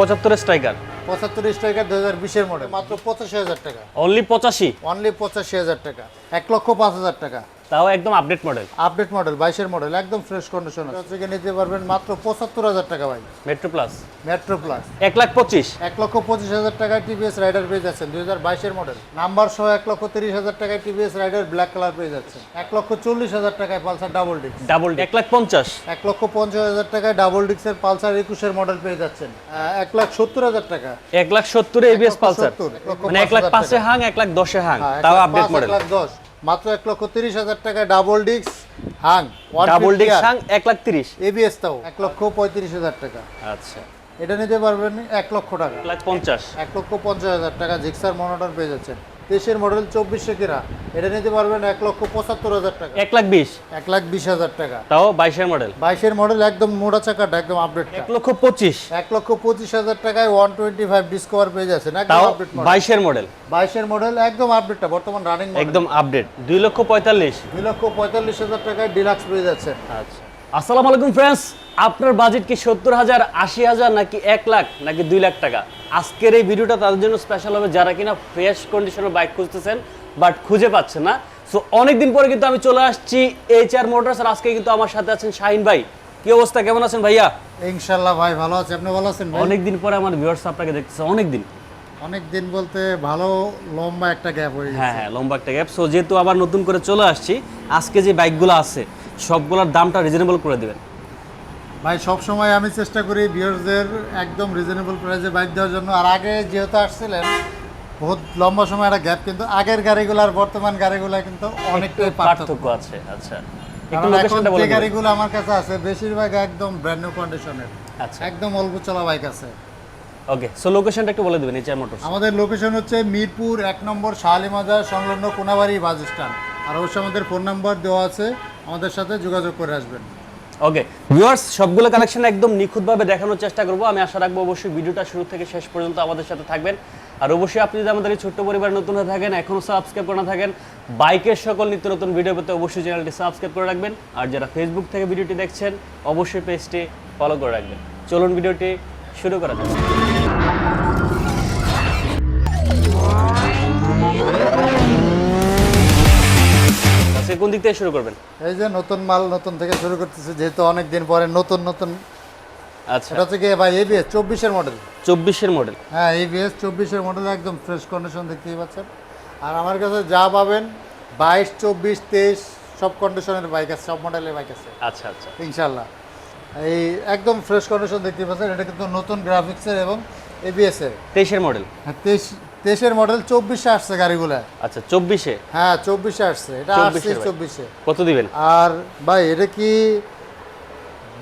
পঁচাত্তর স্ট্রাইকার? পঁচাত্তর স্ট্রাইকার দু হাজার বিশের মডেল মাত্র পঁচাশি হাজার টাকা। অনলি পঁচাশি? অনলি পঁচাশি হাজার টাকা। এক লক্ষ পাঁচ হাজার টাকা। তাও একদম আপডেট মডেল আপডেট মডেল বাইশের মডেল একদম ফ্রেশ কন্ডিশন থেকে নিতে পারবেন মাত্র পঁচাত্তর হাজার টাকা ভাই। মেট্রো প্লাস মেট্রো প্লাস এক লাখ পঁচিশ। এক লক্ষ পঁচিশ হাজার টাকায় টিভিএস রাইডার পেয়ে যাচ্ছেন দুই হাজার বাইশের মডেল নাম্বার সহ এক লক্ষ তিরিশ হাজার টাকায় টিভিএস রাইডার ব্ল্যাক কালার পেয়ে যাচ্ছেন। এক লক্ষ চল্লিশ হাজার টাকায় পালসার ডাবল ডিস্ক ডাবল এক লাখ পঞ্চাশ। এক লক্ষ পঞ্চাশ হাজার টাকায় ডাবল ডিস্কের পালসার একুশের মডেল পেয়ে যাচ্ছেন। এক লাখ সত্তর হাজার টাকা। এক লাখ সত্তরে এবিএস পালসার। মানে এক লাখ পাঁচে হাং এক লাখ দশে হাং। হ্যাঁ, তাও আপডেট মডেল এক লাখ দশ। মাত্র এক লক্ষ তিরিশ হাজার টাকা double disc Hunk double disc Hunk এক লাখ তিরিশ। এবিএস তাও এক লক্ষ পঁয়ত্রিশ হাজার টাকা। আচ্ছা। এটা নিতে পারবেন এক লক্ষ টাকা। এক লাখ পঞ্চাশ। এক লক্ষ পঞ্চাশ হাজার টাকা জিক্সার মনোটন পেয়ে যাচ্ছেন। তেইশের মডেল চব্বিশে কেরা এটা নিতে পারবেন এক লক্ষ পঁচাত্তর হাজার টাকা। এক লাখ বিশ? এক লাখ বিশ হাজার টাকা। তাও বাইশের মডেল বাইশের মডেল একদম মোটা চাকাটা একদম আপডেট এক লক্ষ পঁচিশ। এক লক্ষ পঁচিশ হাজার টাকায় ওয়ান টোয়েন্টি ফাইভ ডিসকভার পেয়ে যাচ্ছেন একদম আপডেট বাইশের মডেল বাইশের মডেল একদম আপডেটটা বর্তমান রানিং একদম আপডেট দুই লক্ষ পঁয়তাল্লিশ। দুই লক্ষ পঁয়তাল্লিশ হাজার টাকায় ডিলাক্স পেয়ে যাচ্ছেন। আচ্ছা। আসসালামু আলাইকুম ফ্রেন্ডস আপনার বাজেট কি সত্তর হাজার আশি হাজার নাকি এক লাখ নাকি দুই লাখ টাকা? আজকের এই ভিডিওটা তাদের জন্য স্পেশাল হবে যারা কিনা ফ্রেশ কন্ডিশনের বাইক খুঁজতেছেন বাট খুঁজে পাচ্ছেন না। সো অনেকদিন পরে কিন্তু আমি চলে আসছি এইচ আর মোটরস আর আজকে কিন্তু আমার সাথে আছেন শাহিন ভাই। কি অবস্থা? কেমন আছেন ভাইয়া? ইনশাল্লাহ ভাই ভালো আছে। আপনি ভালো আছেন অনেকদিন পরে আমার ভিউয়ার্স আপনাকে দেখতেছে অনেকদিন। অনেক দিন বলতে ভালো লম্বা একটা গ্যাপ হয়ে হ্যাঁ হ্যাঁ লম্বা একটা গ্যাপ সো যেহেতু আবার নতুন করে চলে আসছি আজকে যে বাইকগুলো আছে সবগুলোর দামটা রিজনেবল করে দেবেন। ভাই সব সময় আমি চেষ্টা করি ভিউয়ারদের একদম রিজনেবল প্রাইসে বাইক দেওয়ার জন্য। আর আগে যেহেতু আসছিলেন বহুত লম্বা সময় একটা গ্যাপ কিন্তু আগের গাড়িগুলো আর বর্তমান গাড়িগুলো কিন্তু অনেকটাই পার্থক্য আছে আচ্ছা। এখন যে গাড়িগুলো আমার কাছে আছে বেশিরভাগ একদম ব্র্যান্ড নিউ কন্ডিশনের আচ্ছা। একদম অল্প চলা বাইক আছে। ওকে সো লোকেশনটা একটু বলে দিবেন এইচ আর মোটরস আমাদের লোকেশন হচ্ছে মিরপুর এক নম্বর শাহালি মাজার সংলগ্ন কোনাবাড়ি বাস স্ট্যান্ড আর অবশ্যই আমাদের ফোন নাম্বার দেওয়া আছে আমাদের সাথে যোগাযোগ করে আসবেন। ওকে ভিউয়ার্স সবগুলো কালেকশন একদম নিখুঁতভাবে দেখানোর চেষ্টা করব। আমি আশা রাখব অবশ্যই ভিডিওটা শুরু থেকে শেষ পর্যন্ত আমাদের সাথে থাকবেন। আর অবশ্যই আপনি যদি আমাদের এই ছোট্ট পরিবার নতুন হয়ে থাকেন এখনও সাবস্ক্রাইব করে না থাকেন, বাইকের সকল নিত্য নতুন ভিডিও পেতে অবশ্যই চ্যানেলটি সাবস্ক্রাইব করে রাখবেন। আর যারা ফেসবুক থেকে ভিডিওটি দেখছেন, অবশ্যই পেজটি ফলো করে রাখবেন। চলুন ভিডিওটি শুরু করা যাক। আজকে কোন দিক থেকে শুরু করবেন? এই যে নতুন মাল নতুন থেকে শুরু করতেছে যেহেতু অনেক দিন পরে নতুন নতুন। আচ্ছা। এটা থেকে ভাই এবিএস চব্বিশের মডেল চব্বিশের মডেল হ্যাঁ এবিএস চব্বিশের মডেল একদম ফ্রেশ কন্ডিশন দেখতেই পাচ্ছেন। আর আমার কাছে যা পাবেন বাইশ চব্বিশ তেইশ সব কন্ডিশনের বাইক আছে সব মডেলের বাইক আছে। আচ্ছা আচ্ছা। ইনশাল্লাহ এই একদম ফ্রেশ কন্ডিশন দেখতে পাচ্ছেন এটা কিন্তু নতুন গ্রাফিক্সের এবং এবিএস এর তেইশের মডেল হ্যাঁ তেইশ তেইশের মডেল চব্বিশে আসছে গাড়িগুলা। আচ্ছা চব্বিশে? হ্যাঁ চব্বিশে আসছে। এটা আসছে। চব্বিশে। কত দিবেন? আর ভাই এটা কি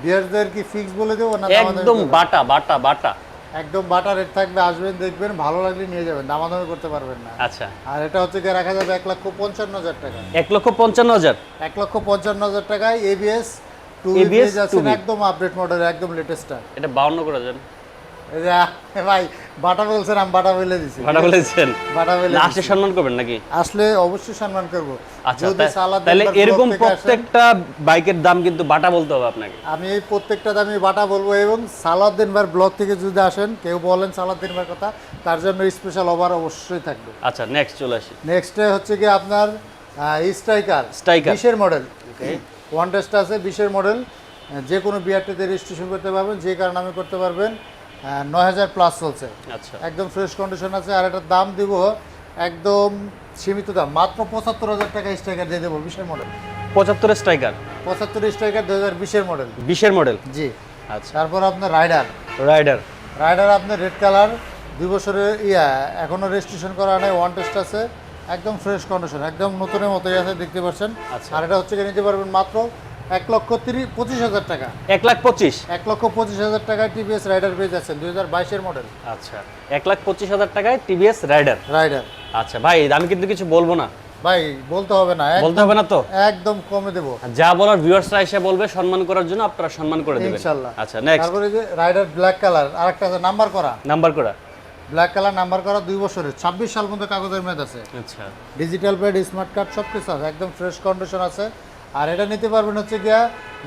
বিয়ারদের কি ফিক্স বলে দেবো না একদম? বাটা বাটা বাটা। একদম বাটা রেট থাকবে আসবেন দেখবেন ভালো লাগলে নিয়ে যাবেন দামাদামি করতে পারবেন না। আচ্ছা। আর এটা হচ্ছে গিয়ে রাখা যাবে এক লক্ষ পঞ্চান্ন হাজার টাকা। এক লক্ষ পঞ্চান্ন হাজার? এক লক্ষ পঞ্চান্ন হাজার টাকায় এবিএস টু এবিএস আছেন 2B একদম আপডেট মডেল একদম লেটেস্টটা এটা বাউন্ন করে যান ভাই বাটা বলছেন আমি বাটা বলে দিছি। ভাড়া বলেছেন বাটা বলে আসলে সম্মান করবেন নাকি? আসলে অবশ্যই সম্মান করব। আচ্ছা সালাদ তাহলে এরকম প্রত্যেকটা বাইকের দাম কিন্তু বাটা বলতে হবে আপনাকে। আমি এই প্রত্যেকটা দামি বাটা বলব এবং সালাদ্দিনবার ব্লক থেকে যদি আসেন কেউ বলেন সালাদ্দিনবার কথা তার জন্য স্পেশাল ওভার অবশ্যই থাকবে। আচ্ছা নেক্সট চলে আসি। নেক্সটে হচ্ছে কি আপনার স্ট্রাইকার Striker। বিশের মডেল ওয়ান টেস্ট আছে বিশের মডেল যে কোনো বিআরটিতে রেজিস্ট্রেশন করতে পারবেন যে কারণে আমি করতে পারবেন। নয় হাজার প্লাস চলছে। আচ্ছা। একদম ফ্রেশ কন্ডিশন আছে আর এটার দাম দিব একদম সীমিত দাম মাত্র পঁচাত্তর হাজার টাকা স্ট্রাইকার দিয়ে দেবো বিশের মডেল পঁচাত্তর স্ট্রাইকার পঁচাত্তর স্ট্রাইকার দু হাজার বিশের মডেল বিশের মডেল জি। আচ্ছা। তারপর আপনার রাইডার রাইডার রাইডার আপনার রেড কালার দুই বছরের ইয়া এখনও রেজিস্ট্রেশন করা নেই ওয়ান টেস্ট আছে। একদম ফ্রেশ কন্ডিশন একদম নতুনের মতোই আছে দেখতে পাচ্ছেন। আচ্ছা। আর এটা হচ্ছে নিতে পারবেন মাত্র এক লক্ষ পঁচিশ হাজার টাকা। এক লাখ পঁচিশ? এক লক্ষ পঁচিশ হাজার টাকায় টিভিএস রাইডার পেয়ে যাচ্ছেন দুই হাজার বাইশের মডেল আচ্ছা এক লাখ পঁচিশ হাজার টাকায় টিভিএস রাইডার? রাইডার। আচ্ছা ভাই আমি কিন্তু কিছু বলব না। ভাই বলতে হবে না বলতে হবে না তো? একদম কমে দেবো। যা বলার ভিউয়ার্সরা এসে বলবে সম্মান করার জন্য আপনারা সম্মান করে দেবেন। আচ্ছা নেক্সট তারপরে যে রাইডার ব্ল্যাক কালার আরেকটা আছে নাম্বার করা। নাম্বার করা। ব্ল্যাক কালার নাম্বার করা দুই বছরের। ছাব্বিশ সাল পর্যন্ত কাগজের মেয়াদ আছে। আচ্ছা। ডিজিটাল প্যাড স্মার্ট কার্ড সব কিছু আছে। একদম ফ্রেশ কন্ডিশন আছে। আর এটা নিতে পারবেন হচ্ছে গিয়া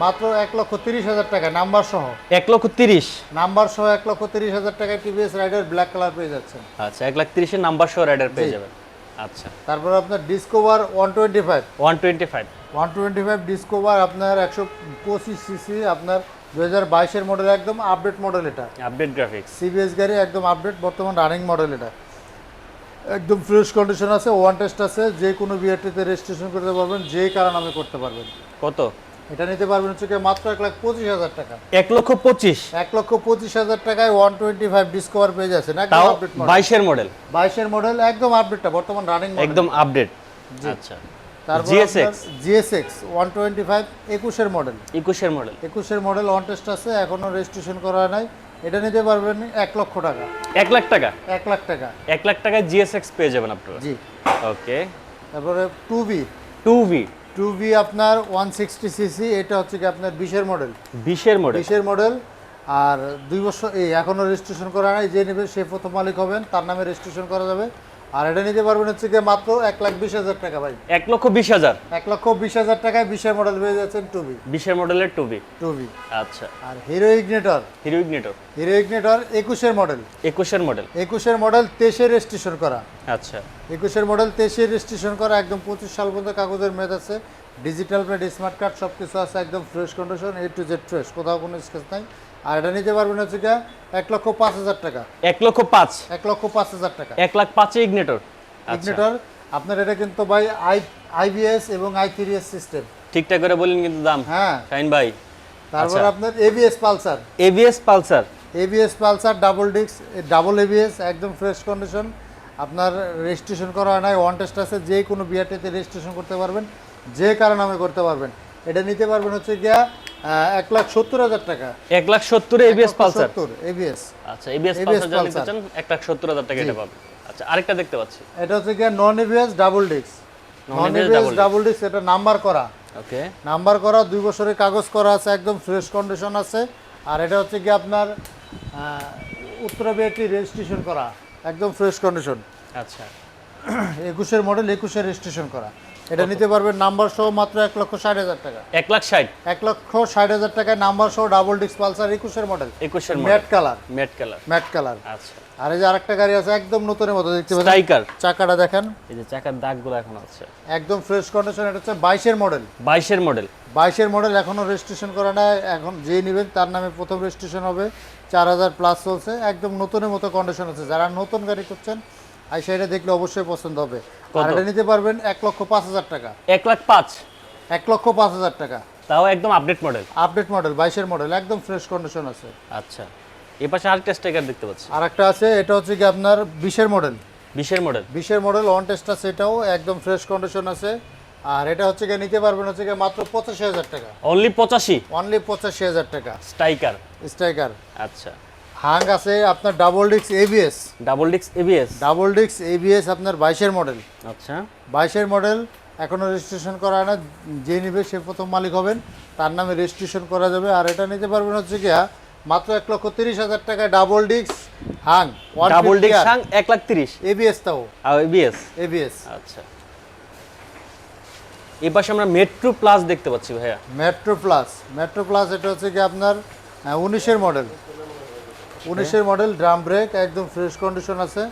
মাত্র এক লক্ষ তিরিশ হাজার টাকা নাম্বার সহ। এক লক্ষ তিরিশ? নাম্বার সহ এক লক্ষ তিরিশ হাজার টাকায় টিভিএস রাইডার ব্ল্যাক কালার পেয়ে যাচ্ছেন। আচ্ছা এক লাখ তিরিশের নাম্বার সহ রাইডার পেয়ে। যাবেন। আচ্ছা। তারপর আপনার Discover one twenty five one twenty five one twenty five Discover আপনার একশো পঁচিশ সিসি আপনার দু হাজার বাইশের মডেল একদম আপডেট মডেল এটা। আপডেট গ্রাফিক্স সিবিএস গাড়ি একদম আপডেট বর্তমান রানিং মডেল এটা। একদম ফ্রেশ কন্ডিশন আছে ওয়ান টেস্ট আছে যে কোনো বিআরটিতে রেজিস্ট্রেশন করতে পারবেন যে কারণ আমি করতে পারবেন। কত? এটা নিতে পারবেন হচ্ছে মাত্র এক লাখ পঁচিশ হাজার টাকা। এক লক্ষ পঁচিশ? এক লক্ষ পঁচিশ হাজার টাকায় ওয়ান টোয়েন্টি ফাইভ ডিসকভার পেয়ে যাচ্ছেন একদম তাও আপডেট বাইশের মডেল বাইশের মডেল একদম আপডেটটা বর্তমান রানিং একদম আপডেট আচ্ছা। তারপর জিএসএক্স ওয়ান টোয়েন্টি ফাইভ একুশের মডেল একুশের মডেল একুশের মডেল ওয়ান টেস্ট আছে এখনও রেজিস্ট্রেশন করা নাই। এটা নিতে পারবেন এক লক্ষ টাকা। এক লাখ টাকা? এক লাখ টাকা। এক লাখ টাকায় জিএসএক্স পেয়ে যাবেন আপনারা? জি। ওকে। তারপরে two B two B two B আপনার ওয়ান সিক্সটি সিসি এটা হচ্ছে কি আপনার বিশের মডেল বিশের মডেল বিশের মডেল আর দুই বছর এই এখনও রেজিস্ট্রেশন করা নাই যে নেবে সে প্রথম মালিক হবেন তার নামে রেজিস্ট্রেশন করা যাবে। আর এটা নিতে পারবেন হচ্ছে কি মাত্র এক লাখ বিশ হাজার টাকা ভাই। এক লক্ষ বিশ হাজার? এক লক্ষ বিশ হাজার টাকায় বিশের মডেল পেয়ে যাচ্ছেন টুবি বিশের মডেলের টুবি টুবি আচ্ছা। আর Hero Ignitor? Hero Ignitor? Hero Ignitor একুশের মডেল একুশের মডেল একুশের মডেল তেইশে রেজিস্ট্রেশন করা। আচ্ছা। একুশের মডেল তেইশে রেজিস্ট্রেশন করা একদম পঁচিশ সাল পর্যন্ত কাগজের মেয়াদ আছে। ডিজিটাল প্লেট স্মার্ট কার্ড সব কিছু আছে একদম fresh condition A to Z fresh কোথাও কোনো স্কেচ নাই। আর এটা নিতে পারবেন হচ্ছে গিয়া এক লক্ষ পাঁচ হাজার টাকা। এক লক্ষ পাঁচ। এক লক্ষ পাঁচ হাজার টাকা। এক লাখ পাঁচে ইগনিটর আচ্ছা। ইগনেটর আপনার এটা কিন্তু ভাই আই আইবিএস এবং আই থ্রি এস সিস্টেম ঠিকঠাক করে বলেন কিন্তু দাম। হ্যাঁ। শাইন ভাই। তারপর আচ্ছা। আপনার ABS Pulsar. ABS Pulsar. ABS Pulsar double disc double ABS একদম ফ্রেশ কন্ডিশন আপনার রেজিস্ট্রেশন করা হয় নাই ওয়ান টেস্ট আছে যে কোনো বিআরটিতে রেজিস্ট্রেশন করতে পারবেন। যে কারণ আমি করতে পারবেন। এটা নিতে পারবেন হচ্ছে গিয়া এক লাখ সত্তর হাজার টাকা। এক লাখ সত্তর এবিএস পালসার? এবিএস আচ্ছা এবিএস পালসার Pulsar। চান এক লাখ সত্তর হাজার টাকা এটা পাবেন। আচ্ছা আরেকটা দেখতে পাচ্ছি। এটা হচ্ছে গিয়া non ABS double disc non ABS double disc এটা নাম্বার করা। ওকে নাম্বার করা দুই বছরের কাগজ করা আছে একদম ফ্রেশ কন্ডিশন আছে। আর এটা হচ্ছে কি আপনার উত্তরা বিআরটি রেজিস্ট্রেশন করা। একদম ফ্রেশ কন্ডিশন আচ্ছা। একুশের মডেল একুশের রেজিস্ট্রেশন করা। এটা নিতে পারবেন নাম্বার সহ মাত্র এক লক্ষ ষাট হাজার টাকা। এক লাখ ষাট? এক লক্ষ ষাট হাজার টাকায় নাম্বার সহ ডাবল ডিস্ক পালসার একুশের মডেল একুশের matte colour matte colour matte colour আচ্ছা। আর এই যে আরেকটা গাড়ি আছে একদম নতুনের মতো দেখতে পাচ্ছেন? স্ট্রাইকার চাকাটা দেখেন। এই যে চাকার দাগগুলো এখন আছে। একদম ফ্রেশ কন্ডিশন এটা হচ্ছে বাইশের মডেল বাইশের মডেল বাইশের মডেল এখনও রেজিস্ট্রেশন করা নাই। এখন যে নেবেন তার নামে প্রথম রেজিস্ট্রেশন হবে। চার হাজার প্লাস চলছে। একদম নতুনের মতো কন্ডিশন আছে। যারা নতুন গাড়ি করছেন আই সাইডে দেখলে অবশ্যই পছন্দ হবে। আর এটা নিতে পারবেন এক লক্ষ পাঁচ হাজার টাকা। এক লাখ পাঁচ? এক লক্ষ পাঁচ হাজার টাকা। তাও একদম আপডেট মডেল আপডেট মডেল বাইশের মডেল একদম ফ্রেশ কন্ডিশন আছে। আচ্ছা। এ পাশে আরেকটা স্ট্রাইকার দেখতে পাচ্ছি। আর একটা আছে এটা হচ্ছে কি আপনার বিশের মডেল বিশের মডেল বিশের মডেল ওয়ান টেস্ট আছে এটাও একদম ফ্রেশ কন্ডিশন আছে। আর এটা হচ্ছে কি নিতে পারবেন হচ্ছে কি মাত্র পঁচাশি হাজার টাকা। অনলি পঁচাশি? অনলি পঁচাশি হাজার টাকা। স্ট্রাইকার স্ট্রাইকার আচ্ছা। হাং আছে আপনার ডাবল ডিস্ক এবিএস ডাবল ডিক্স এবিএস ডাবল ডিস্ক এবিএস আপনার বাইশের মডেল আচ্ছা। বাইশের মডেল এখনও রেজিস্ট্রেশন করা হয় না যে নেবে সে প্রথম মালিক হবেন তার নামে রেজিস্ট্রেশন করা যাবে। আর এটা নিতে পারবেন হচ্ছে কি মাত্র এক লক্ষ তিরিশ হাজার টাকায় ডাবল ডিক্স হাং ডাবল ডিক্স হাং এক লাখ তিরিশ? এবিএস তাও। এবিএস এবিএস আচ্ছা। এই পাশে আমরা মেট্রো প্লাস দেখতে পাচ্ছি ভাইয়া। মেট্রো প্লাস মেট্রো প্লাস এটা হচ্ছে কি আপনার উনিশের মডেল উনিশের মডেল ড্রাম ব্রেক একদম ফ্রেশ কন্ডিশন আছে।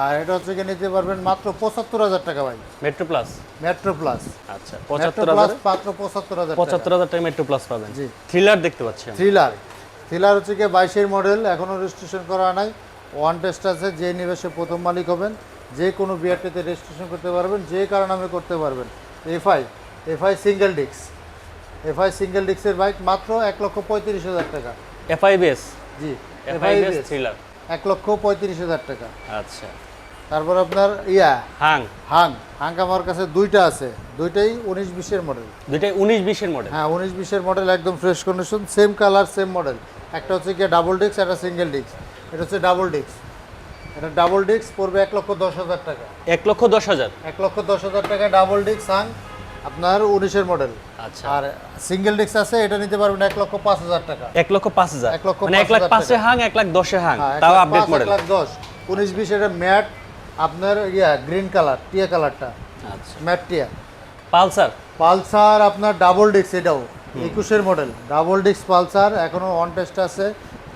আর এটা হচ্ছে কি নিতে পারবেন মাত্র পঁচাত্তর হাজার টাকা ভাই। মেট্রো প্লাস মেট্রো প্লাস আচ্ছা পঁচাত্তর হাজার? মাত্র পঁচাত্তর হাজার টাকা। পঁচাত্তর হাজার টাকা মেট্রো প্লাস পাবেন। জি। থ্রিলার দেখতে পাচ্ছি থ্রিলার থ্রিলার হচ্ছে কি বাইশের মডেল এখনও রেজিস্ট্রেশন করা নাই। ওয়ান টেস্ট আছে যে নিবেশে প্রথম মালিক হবেন। যে কোনো বিআরটিতে রেজিস্ট্রেশন করতে পারবেন যে কারণে আমি করতে পারবেন। FI FI single disc FI single ডিস্কের বাইক মাত্র এক লক্ষ পঁয়ত্রিশ হাজার টাকা। এফআইবিএস জি। এফআইবিএস এফআই থ্রিলার এক লক্ষ পঁয়ত্রিশ হাজার টাকা। আচ্ছা। তারপর আপনার ইয়া হাং। হাং। হাং আমার কাছে দুইটা আছে। দুইটাই উনিশ বিশের মডেল দুইটাই উনিশ বিশের মডেল হ্যাঁ উনিশ বিশের মডেল একদম fresh condition same colour same model একটা হচ্ছে গিয়ে ডাবল ডিস্ক একটা সিঙ্গেল ডিস্ক এটা হচ্ছে ডাবল ডিস্ক এটা ডাবল ডিস্ক পড়বে এক লক্ষ দশ হাজার টাকা। এক লক্ষ দশ হাজার? এক লক্ষ দশ হাজার টাকা ডাবল ডিস্ক হাং। আপনার উনিশের মডেল আর সিঙ্গেল ডিস্ক আছে এটা নিতে পারবেন এক লক্ষ পাঁচ হাজার টাকা। এক লক্ষ পাঁচ হাজার। এক লক্ষ মানে এক লাখ পাঁচে হাং এক লাখ দশে হাং। হ্যাঁ, তাও আপডেট মডেল এক লাখ দশ। উনিশ বিশ এটা ম্যাট আপনার ইয়া গ্রিন কালার টিয়া কালারটা আচ্ছা। ম্যাট টিয়া। পালসার? পালসার আপনার ডাবল ডিস্ক এটাও। একুশের মডেল ডাবল ডিস্ক পালসার এখনও অন টেস্ট আছে।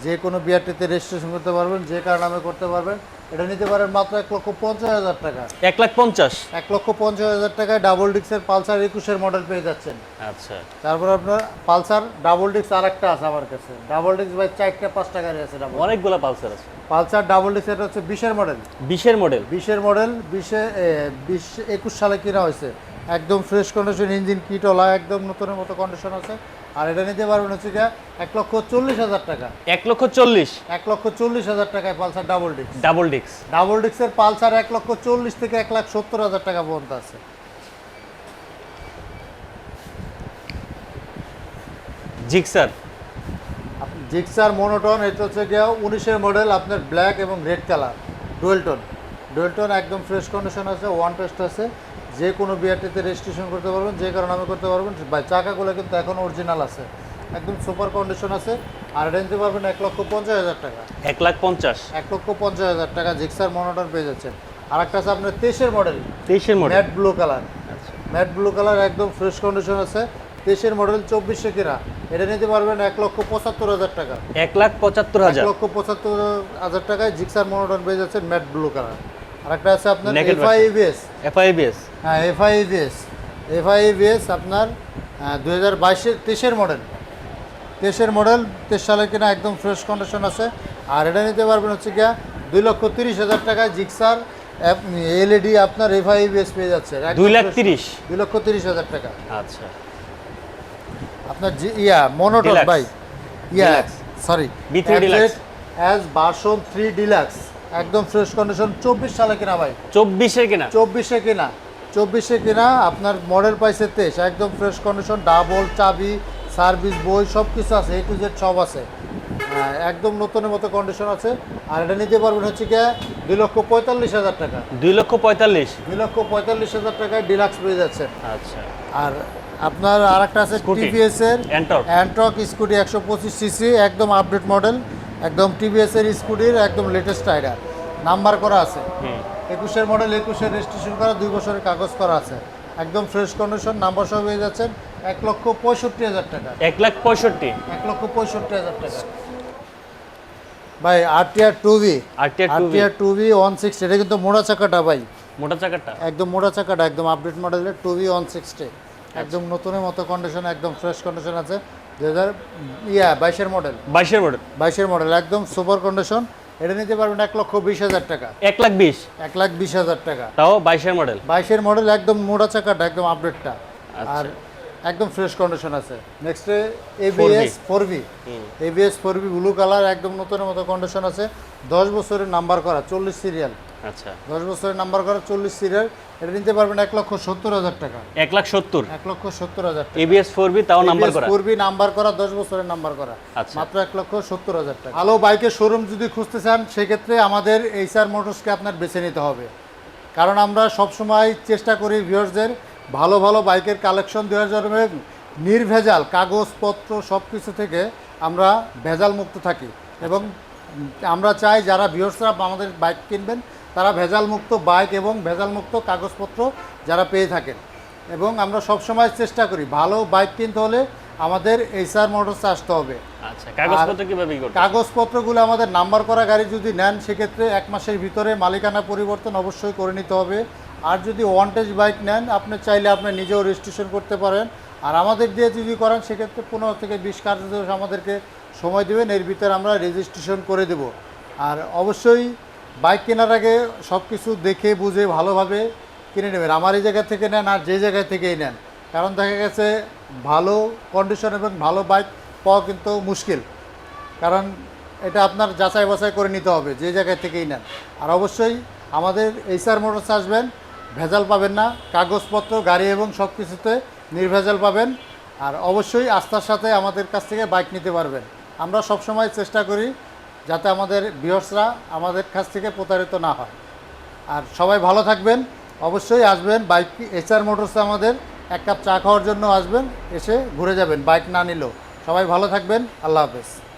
যে কোনো বিআরটিতে রেজিস্ট্রেশন করতে পারবেন যে কার নামে করতে পারবেন এটা নিতে পারেন মাত্র এক লক্ষ পঞ্চাশ হাজার টাকা। এক লাখ পঞ্চাশ? এক লক্ষ পঞ্চাশ হাজার টাকায় ডাবল ডিস্কের পালসার একুশের মডেল পেয়ে যাচ্ছেন। আচ্ছা। তারপর আপনার পালসার ডাবল ডিস্ক আর একটা আছে আমার কাছে। ডাবল ডিস্ক ভাই চারটা পাঁচটা গাড়ি আছে অনেকগুলো পালসার আছে। পালসার ডাবল ডিস্ক এটা হচ্ছে বিশের মডেল বিশের মডেল বিশের মডেল বিশে বিশ একুশ সালে কিনা হয়েছে। একদম ফ্রেশ কন্ডিশন ইঞ্জিন কিটলা একদম নতুনের মতো কন্ডিশন আছে। আর এটা নিতে পারবেন হচ্ছে গিয়া এক লক্ষ চল্লিশ হাজার টাকা। এক লক্ষ চল্লিশ। এক লক্ষ চল্লিশ হাজার টাকায় পালসার ডাবল ডিস্ক ডাবল ডিক্স ডাবল ডিস্কের পালসার এক লক্ষ চল্লিশ থেকে এক লাখ সত্তর হাজার টাকা পর্যন্ত আছে। জিক্সার। জিক্সার মোনোটন এটা হচ্ছে গিয়া উনিশের মডেল আপনার ব্ল্যাক এবং red colour dual tone dual tone একদম ফ্রেশ কন্ডিশন আছে ওয়ান টেস্ট আছে। যে কোনো বিআরটিতে রেজিস্ট্রেশন করতে পারবেন যে কারণে আমি করতে পারবেন বা চাকাগুলো কিন্তু এখন অরিজিনাল আছে। একদম সুপার কন্ডিশন আছে। আর এটা নিতে পারবেন এক লক্ষ পঞ্চাশ হাজার টাকা। এক লাখ পঞ্চাশ। এক লক্ষ পঞ্চাশ হাজার টাকা জিক্সার মোনোটন পেয়ে যাচ্ছেন। আর একটা আছে আপনার তেইশের মডেল তেইশের model matte blue colour matte blue colour একদম ফ্রেশ কন্ডিশন আছে। তেইশের মডেল চব্বিশে কিনা এটা নিতে পারবেন এক লক্ষ পঁচাত্তর হাজার টাকা। এক লাখ পঁচাত্তর এক হাজার লক্ষ পঁচাত্তর হাজার টাকায় জিক্সার মোনোটন পেয়ে যাচ্ছেন ম্যাট ব্লু কালার আর একটা আছে আপনার এফআইবিএস এফআইবিএস হ্যাঁ এফআইবিএস এফআইবিএস আপনার দু হাজার বাইশের তেইশের মডেল তেইশের মডেল তেইশ সালে কিনা একদম ফ্রেশ কন্ডিশন আছে। আর এটা নিতে পারবেন হচ্ছে গিয়া দুই লক্ষ তিরিশ হাজার টাকায় জিক্সার এলইডি আপনার এফআইবিএস পেয়ে যাচ্ছে। দুই লাখ তিরিশ। দুই লক্ষ তিরিশ হাজার টাকা। আচ্ছা। আপনার ইয়া মোনোটন. ভাই। ইয়া. Sorry B3 Deluxe. অ্যাজ বাসন থ্রি ডিলাক্স একদম ফ্রেশ কন্ডিশন চব্বিশ সালে কিনা ভাই? চব্বিশের কিনা? চব্বিশে কিনা চব্বিশে কিনা আপনার মডেল পাইছে তেইশ। একদম ফ্রেশ কন্ডিশন ডাবল চাবি সার্ভিস বই সব কিছু আছে এ টু জেড সব আছে। হ্যাঁ, একদম নতুনের মতো কন্ডিশন আছে। আর এটা নিতে পারবেন হচ্ছে কি দুই লক্ষ পঁয়তাল্লিশ হাজার টাকা। দুই লক্ষ পঁয়তাল্লিশ? দুই লক্ষ পঁয়তাল্লিশ হাজার টাকায় ডিলাক্স পেয়ে যাচ্ছে। আচ্ছা। আর আপনার আর একটা আছে. টিভিএস এর. অ্যান্টক স্কুটি একশো পঁচিশ সিসি একদম আপডেট মডেল একদম টিভিএস এর স্কুটির একদম লেটেস্ট টাইডার নাম্বার করা আছে। একুশের মডেল একুশের রেজিস্ট্রেশন করা দুই বছরের কাগজ করা আছে। একদম ফ্রেশ কন্ডিশন নাম্বার সহ পেয়ে যাচ্ছেন এক লক্ষ পঁয়ষট্টি হাজার টাকা। এক লাখ পঁয়ষট্টি। এক লক্ষ পঁয়ষট্টি হাজার টাকা। ভাই RTR two V RTR 2V RTR two V one six এটা কিন্তু মোড়া চাকাটা ভাই। মোটা চাকাটা। একদম মোড়া চাকাটা একদম আপডেট মডেলের টু ভি ওয়ান সিক্সটি একদম নতুনের মতো কন্ডিশন একদম ফ্রেশ কন্ডিশন আছে। দু হাজার ইয়া বাইশের মডেল বাইশের মডেল বাইশের মডেল একদম সুপার কন্ডিশন এটা নিতে পারবেন এক লক্ষ বিশ হাজার টাকা। এক লাখ বিশ? এক লাখ বিশ হাজার টাকা। তাও বাইশের মডেল বাইশের মডেল একদম মোড়া চাকাটা একদম আপডেটটা আচ্ছা। আর একদম ফ্রেশ কন্ডিশন আছে। নেক্সটে ABS four V ABS four V blue colour একদম নতুনের মতো কন্ডিশন আছে। দশ বছরের নাম্বার করা চল্লিশ সিরিয়াল আচ্ছা। দশ বছরের নাম্বার করা চল্লিশ সিরিয়াল এটা নিতে পারবেন এক লক্ষ সত্তর হাজার টাকা। এক লাখ সত্তর? এক লক্ষ সত্তর হাজার টাকা। এবিএস ফোর বি তাও নাম্বার করা? পূর্বী নাম্বার করা দশ বছরের নাম্বার করা। আচ্ছা। মাত্র এক লক্ষ সত্তর হাজার টাকা। ভালো বাইকের শোরুম যদি খুঁজতে চান সেক্ষেত্রে আমাদের এইচআর মোটরসকে আপনার বেছে নিতে হবে। কারণ আমরা সবসময় চেষ্টা করি ভিউয়ার্সদের ভালো ভালো বাইকের কালেকশন দেওয়ার জন্য নির্ভেজাল কাগজপত্র সব কিছু থেকে আমরা ভেজাল মুক্ত থাকি। এবং আমরা চাই যারা ভিউয়ার্সরা আমাদের বাইক কিনবেন তারা ভেজাল মুক্ত বাইক এবং ভেজাল মুক্ত কাগজপত্র যারা পেয়ে থাকেন। এবং আমরা সবসময় চেষ্টা করি ভালো বাইক কিনতে হলে আমাদের এইচআর মোটরসে আসতে হবে। আচ্ছা কাগজপত্রগুলো আমাদের নাম্বার করা গাড়ি যদি নেন সেক্ষেত্রে এক মাসের ভিতরে মালিকানা পরিবর্তন অবশ্যই করে নিতে হবে। আর যদি ওয়ান্টেজ বাইক নেন আপনি চাইলে আপনি নিজেও রেজিস্ট্রেশন করতে পারেন। আর আমাদের দিয়ে যদি করেন সেক্ষেত্রে পনেরো থেকে বিশ কার্যদিবস আমাদেরকে সময় দেবেন এর ভিতরে আমরা রেজিস্ট্রেশন করে দেব। আর অবশ্যই বাইক কেনার আগে সব কিছু দেখে, বুঝে, ভালোভাবে কিনে নেবেন। আমার এই জায়গা থেকে নেন আর যে জায়গা থেকেই নেন। কারণ দেখা গেছে, ভালো কন্ডিশন এবং ভালো বাইক পাওয়া কিন্তু মুশকিল। কারণ এটা আপনার যাচাই বাছাই করে নিতে হবে, যে জায়গায় থেকেই নেন। আর অবশ্যই আমাদের এইচআর মোটরস আসবেন, ভেজাল পাবেন না, কাগজপত্র, গাড়ি এবং সব কিছুতে নির্ভেজাল পাবেন। আর অবশ্যই আস্থার সাথে আমাদের কাছ থেকে বাইক নিতে পারবেন। আমরা সবসময় চেষ্টা করি যাতে আমাদের বৃহস্রা আমাদের কাছ থেকে প্রতারিত না হয়। আর সবাই ভালো থাকবেন, অবশ্যই আসবেন, বাইক এসআর মোটরসে আমাদের এক কাপ চা খাওয়ার জন্য আসবেন, এসে ঘুরে যাবেন, বাইক না নিলেও। সবাই ভালো থাকবেন, আল্লাহ হাফেজ।